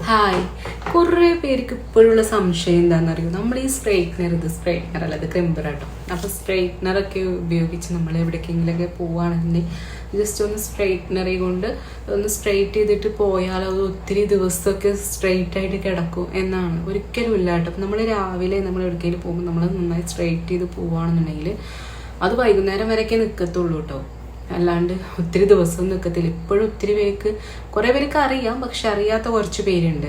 Hi കുറേ പേർക്ക് ഇപ്പോഴുള്ള സംശയം എന്താണെന്നറിയോ? നമ്മൾ ഈ സ്ട്രൈറ്റ്നർ ഇത് സ്ട്രൈറ്റ്നർ അല്ല ഇത് ക്രിമ്പർ കേട്ടോ അപ്പോൾ സ്ട്രൈറ്റ്നറൊക്കെ ഉപയോഗിച്ച് നമ്മൾ എവിടേക്കെങ്കിലൊക്കെ പോവുകയാണെന്നുണ്ടെങ്കിൽ ജസ്റ്റ് ഒന്ന് സ്ട്രൈറ്റ്നറി കൊണ്ട് ഒന്ന് സ്ട്രൈറ്റ് ചെയ്തിട്ട് പോയാൽ അത് ഒത്തിരി ദിവസമൊക്കെ സ്ട്രൈറ്റ് ആയിട്ട് കിടക്കും എന്നാണ്. ഒരിക്കലും ഇല്ല കേട്ടോ. നമ്മൾ രാവിലെ നമ്മൾ എവിടേക്കെങ്കിലും പോകുമ്പോൾ നമ്മൾ നന്നായി സ്ട്രൈറ്റ് ചെയ്ത് പോവുകയാണെന്നുണ്ടെങ്കിൽ അത് വൈകുന്നേരം വരെയൊക്കെ നിൽക്കത്തുള്ളൂ കേട്ടോ. അല്ലാണ്ട് ഒത്തിരി ദിവസം നിൽക്കത്തില്ല ഇപ്പോഴും ഒത്തിരി പേർക്ക് കുറേ പേർക്ക് അറിയാം പക്ഷെ അറിയാത്ത കുറച്ച് പേരുണ്ട്.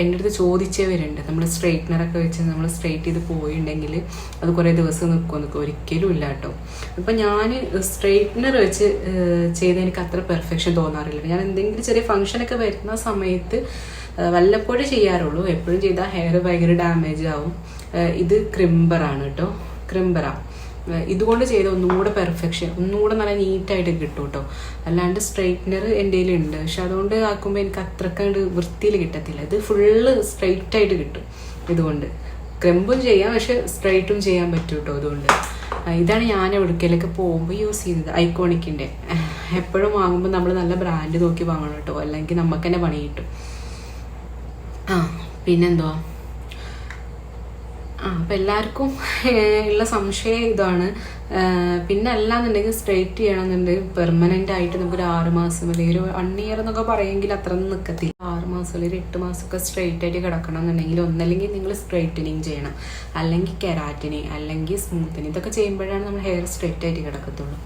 എന്റെ അടുത്ത് ചോദിച്ചവരുണ്ട്. നമ്മൾ സ്ട്രെയിറ്റ്നറൊക്കെ വെച്ച് നമ്മൾ സ്ട്രെയിറ്റ് ചെയ്ത് പോയിട്ടുണ്ടെങ്കിൽ അത് കുറേ ദിവസം നിൽക്കുമോ നിൽക്കും ഒരിക്കലും ഇല്ല കേട്ടോ അപ്പം ഞാൻ സ്ട്രെയിറ്റ്നർ വെച്ച് ചെയ്ത് എനിക്ക് അത്ര പെർഫെക്ഷൻ തോന്നാറില്ല. ഞാൻ എന്തെങ്കിലും ചെറിയ ഫംഗ്ഷനൊക്കെ വരുന്ന സമയത്ത് വല്ലപ്പോഴും ചെയ്യാറുള്ളൂ. എപ്പോഴും ചെയ്താൽ ഹെയർ ഭയങ്കര ഡാമേജ് ആവും. ഇത് ക്രിംബറാണ് കേട്ടോ ക്രിംബറാണ് ഇതുകൊണ്ട് ചെയ്ത ഒന്നുകൂടെ പെർഫെക്ഷൻ ഒന്നുകൂടെ നല്ല നീറ്റായിട്ട് കിട്ടും കേട്ടോ അല്ലാണ്ട് സ്ട്രൈറ്റ്നർ എന്റെ ഉണ്ട് പക്ഷെ അതുകൊണ്ട് ആക്കുമ്പോൾ എനിക്ക് അത്രക്കണ്ട് വൃത്തിയിൽ കിട്ടത്തില്ല. ഇത് ഫുള്ള് സ്ട്രൈറ്റ് ആയിട്ട് കിട്ടും ഇതുകൊണ്ട്. ക്രെമ്പും ചെയ്യാം പക്ഷെ സ്ട്രൈറ്റും ചെയ്യാൻ പറ്റും കേട്ടോ അതുകൊണ്ട് ഇതാണ് ഞാൻ എവിടേക്കെങ്കിലൊക്കെ പോകുമ്പോൾ യൂസ് ചെയ്യുന്നത്. ഐക്കോണിക്കിന്റെ. എപ്പോഴും വാങ്ങുമ്പോൾ നമ്മൾ നല്ല ബ്രാൻഡ് നോക്കി വാങ്ങണം കേട്ടോ അല്ലെങ്കിൽ നമുക്ക് തന്നെ പണി കിട്ടും. ആ പിന്നെന്തുവാ? അപ്പം എല്ലാവർക്കും ഉള്ള സംശയം ഇതാണ്. പിന്നെ അല്ലാന്നുണ്ടെങ്കിൽ സ്ട്രെയിറ്റ് ചെയ്യണമെന്നുണ്ടെങ്കിൽ പെർമനന്റ് ആയിട്ട് നമുക്ക് ഒരു ആറ് മാസം അല്ലെങ്കിൽ ഒരു വൺ ഇയർ എന്നൊക്കെ പറയുമെങ്കിൽ അത്ര നിൽക്കത്തില്ല ആറ് മാസം അല്ലെങ്കിൽ എട്ട് മാസമൊക്കെ സ്ട്രെയിറ്റ് ആയിട്ട് കിടക്കണം എന്നുണ്ടെങ്കിൽ ഒന്നല്ലെങ്കിൽ നിങ്ങൾ സ്ട്രെയിറ്റനിങ് ചെയ്യണം. അല്ലെങ്കിൽ കെരാറ്റിനി അല്ലെങ്കിൽ സ്മൂത്തനി ഇതൊക്കെ ചെയ്യുമ്പോഴാണ് നമ്മൾ ഹെയർ സ്ട്രെയിറ്റ് ആയിട്ട് കിടക്കത്തുള്ളൂ.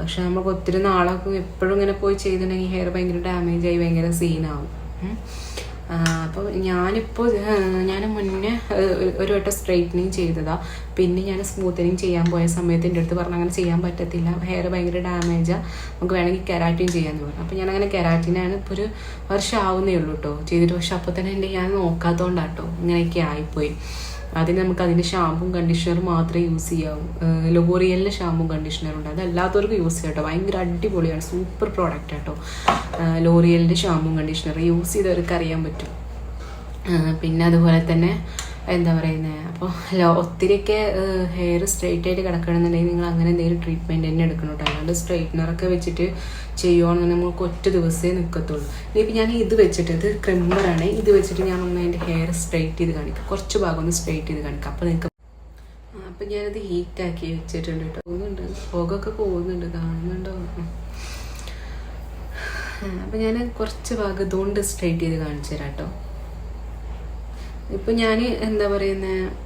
പക്ഷെ നമുക്ക് ഒത്തിരി നാളൊക്കെ എപ്പോഴും ഇങ്ങനെ പോയി ചെയ്തിട്ടുണ്ടെങ്കിൽ ഹെയർ ഭയങ്കര ഡാമേജ് ആയി ഭയങ്കര സീനാവും. അപ്പോൾ ഞാനിപ്പോൾ ഞാൻ മുന്നേ ഒരു വട്ടം സ്ട്രൈറ്റനിങ് ചെയ്തതാ. പിന്നെ ഞാൻ സ്മൂത്തനിങ് ചെയ്യാൻ പോയ സമയത്ത് എന്റെ അടുത്ത് പറഞ്ഞു അങ്ങനെ ചെയ്യാൻ പറ്റത്തില്ല. ഹെയർ ഭയങ്കര ഡാമേജാണ് നമുക്ക് വേണമെങ്കിൽ കെരാറ്റിൻ ചെയ്യാമെന്ന് പറഞ്ഞു. അപ്പോൾ ഞാൻ അങ്ങനെ കെരാറ്റിനാണ് ഇപ്പോൾ ഒരു വർഷം ആവുന്നേ ഉള്ളൂ കേട്ടോ ചെയ്തിട്ട് പക്ഷെ അപ്പോൾ തന്നെ എന്റെ ഞാൻ നോക്കാത്തതുകൊണ്ടാട്ടോ ഇങ്ങനെയൊക്കെ ആയിപ്പോയി. അതിന് നമുക്ക് അതിന്റെ ഷാമ്പും കണ്ടീഷണറും മാത്രമേ യൂസ് ചെയ്യാവൂ. ലോറിയലിന്റെ ഷാമ്പും കണ്ടീഷണറും ഉണ്ട്. അതല്ലാത്തവർക്ക് യൂസ് ചെയ്യാം കേട്ടോ. ഭയങ്കര അടിപൊളിയാണ്. സൂപ്പർ പ്രോഡക്റ്റ് കേട്ടോ ലോറിയലിന്റെ ഷാമ്പും കണ്ടീഷണർ യൂസ് ചെയ്തവർക്ക് അറിയാൻ പറ്റും. പിന്നെ അതുപോലെ തന്നെ എന്താ പറയുന്നത് അപ്പോൾ അല്ല ഒത്തിരിയൊക്കെ ഹെയർ സ്ട്രെയിറ്റ് ആയിട്ട് കിടക്കണമെന്നുണ്ടെങ്കിൽ നിങ്ങൾ അങ്ങനെ എന്തെങ്കിലും ട്രീറ്റ്മെന്റ് തന്നെ എടുക്കണം കേട്ടോ അല്ലാണ്ട് സ്ട്രെയിറ്റ്നറൊക്കെ വെച്ചിട്ട് ചെയ്യുകയാണെന്നുണ്ടെങ്കിൽ നമുക്ക് ഒറ്റ ദിവസമേ നിൽക്കത്തുള്ളൂ ഇനിയിപ്പോൾ ഞാൻ ഇത് വെച്ചിട്ട് ഇത് ക്രിമ്മറാണ് ഇത് വെച്ചിട്ട് ഞാൻ ഒന്ന് അതിന്റെ ഹെയർ സ്ട്രെയിറ്റ് ചെയ്ത് കാണിക്കാം. കുറച്ച് ഭാഗം ഒന്ന് സ്ട്രെയിറ്റ് ചെയ്ത് കാണിക്കാം. അപ്പോൾ നിങ്ങൾക്ക് അപ്പം ഞാനത് ഹീറ്റാക്കി വെച്ചിട്ടുണ്ട് കേട്ടോ പോകുന്നുണ്ട്. പുകയൊക്കെ പോകുന്നുണ്ട്. കാണുന്നുണ്ടോ? അപ്പം ഞാൻ കുറച്ച് ഭാഗം ഇതുകൊണ്ട് സ്ട്രെയിറ്റ് ചെയ്ത് കാണിച്ചു തരാം കേട്ടോ ഇപ്പം ഞാൻ എന്താ പറയുന്നത്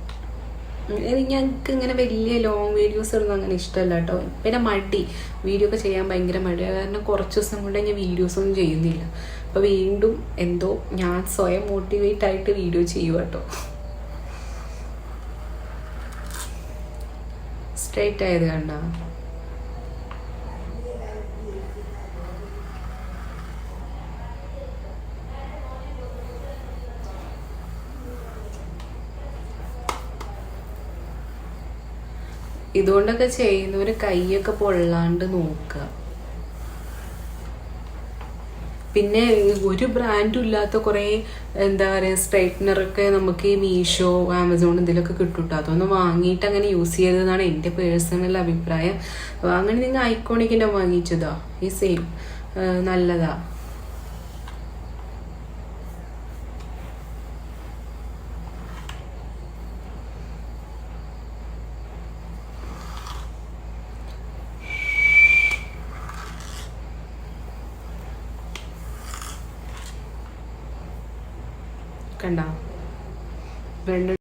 ഞങ്ങൾക്ക് ഇങ്ങനെ വലിയ ലോങ് വീഡിയോസ് ഒന്നും അങ്ങനെ ഇഷ്ടമല്ല കേട്ടോ പിന്നെ മടി. വീഡിയോ ഒക്കെ ചെയ്യാൻ ഭയങ്കര മടിയാണ് കാരണം കുറച്ച് ദിവസം കൊണ്ട് ഞാൻ വീഡിയോസ് ഒന്നും ചെയ്യുന്നില്ല. അപ്പോൾ വീണ്ടും എന്തോ ഞാൻ സ്വയം മോട്ടിവേറ്റ് ആയിട്ട് വീഡിയോ ചെയ്യുക കേട്ടോ സ്ട്രേറ്റ് ആയത് കണ്ട? ഇതുകൊണ്ടൊക്കെ ചെയ്യുന്നവര് കൈയൊക്കെ പൊള്ളാണ്ട് നോക്കുക. പിന്നെ ഒരു ബ്രാൻഡും ഇല്ലാത്ത കുറേ എന്താ പറയുക സ്ട്രൈറ്റ്നറൊക്കെ നമുക്ക് ഈ മീഷോ ആമസോൺ ഇതിലൊക്കെ കിട്ടും അതൊന്നും അതൊന്ന് വാങ്ങിയിട്ട് അങ്ങനെ യൂസ് ചെയ്തതെന്നാണ് എന്റെ പേഴ്സണൽ അഭിപ്രായം. അങ്ങനെ നിങ്ങൾ ഐക്കോണിക്കിന്റെ വാങ്ങിച്ചതാ. ഈ സെയിം നല്ലതാ. കണ്ട വെള്ള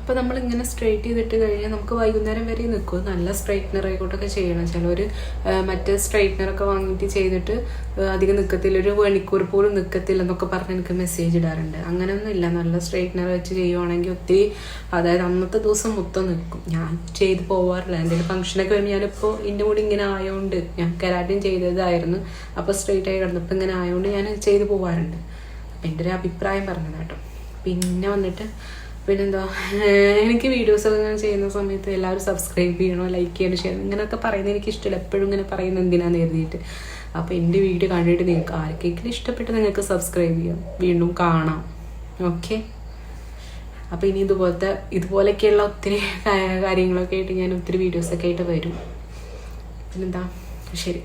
അപ്പോൾ നമ്മൾ ഇങ്ങനെ സ്ട്രെയിറ്റ് ചെയ്തിട്ട് കഴിഞ്ഞാൽ നമുക്ക് വൈകുന്നേരം വരെ നിൽക്കും നല്ല സ്ട്രൈറ്റ്നർ ആയിക്കോട്ടൊക്കെ ചെയ്യണം. ചിലവർ മറ്റേ സ്ട്രൈറ്റ്നർ ഒക്കെ വാങ്ങിയിട്ട് ചെയ്തിട്ട് അധികം നിൽക്കത്തില്ല ഒരു മണിക്കൂർ പോലും നിൽക്കത്തില്ല എന്നൊക്കെ പറഞ്ഞ് എനിക്ക് മെസ്സേജ് ഇടാറുണ്ട്. അങ്ങനെയൊന്നും ഇല്ല നല്ല സ്ട്രൈറ്റ്നർ വെച്ച് ചെയ്യുവാണെങ്കിൽ ഒത്തിരി അതായത് അന്നത്തെ ദിവസം മൊത്തം നിൽക്കും ഞാൻ ചെയ്ത് പോവാറില്ല. എന്തെങ്കിലും ഫംഗ്ഷനൊക്കെ വരുമ്പോൾ ഞാനിപ്പോൾ എന്റെ കൂടെ ഇങ്ങനെ ആയതുകൊണ്ട് ഞാൻ കരാട്ടിൻ ചെയ്തതായിരുന്നു. അപ്പോൾ സ്ട്രൈറ്റ് ആയി കിടന്നപ്പോൾ ഇങ്ങനെ ആയതുകൊണ്ട് ഞാൻ ചെയ്ത് പോവാറുണ്ട്. എന്റെ അഭിപ്രായം പറഞ്ഞത് കേട്ടോ. പിന്നെ വന്നിട്ട് പിന്നെന്തോ എനിക്ക് വീഡിയോസ് ഒക്കെ ഞാൻ ചെയ്യുന്ന സമയത്ത് എല്ലാവരും സബ്സ്ക്രൈബ് ചെയ്യണോ ലൈക്ക് ചെയ്യണോ ചെയ്യണം ഇങ്ങനെയൊക്കെ പറയുന്നത് എനിക്ക് ഇഷ്ടമില്ല. എപ്പോഴും ഇങ്ങനെ പറയുന്നത് എന്തിനാന്ന് കരുതിയിട്ട്. അപ്പോൾ എന്റെ വീഡിയോ കണ്ടിട്ട് നിങ്ങൾക്ക് ആർക്കെങ്കിലും ഇഷ്ടപ്പെട്ട് നിങ്ങൾക്ക് സബ്സ്ക്രൈബ് ചെയ്യാം. വീണ്ടും കാണാം. ഓക്കെ അപ്പോൾ ഇനി ഇതുപോലത്തെ ഇതുപോലെയൊക്കെയുള്ള ഒത്തിരി കാര്യങ്ങളൊക്കെ ആയിട്ട് ഞാൻ ഒത്തിരി വീഡിയോസൊക്കെ ആയിട്ട് വരും. പിന്നെന്താ? ശരി.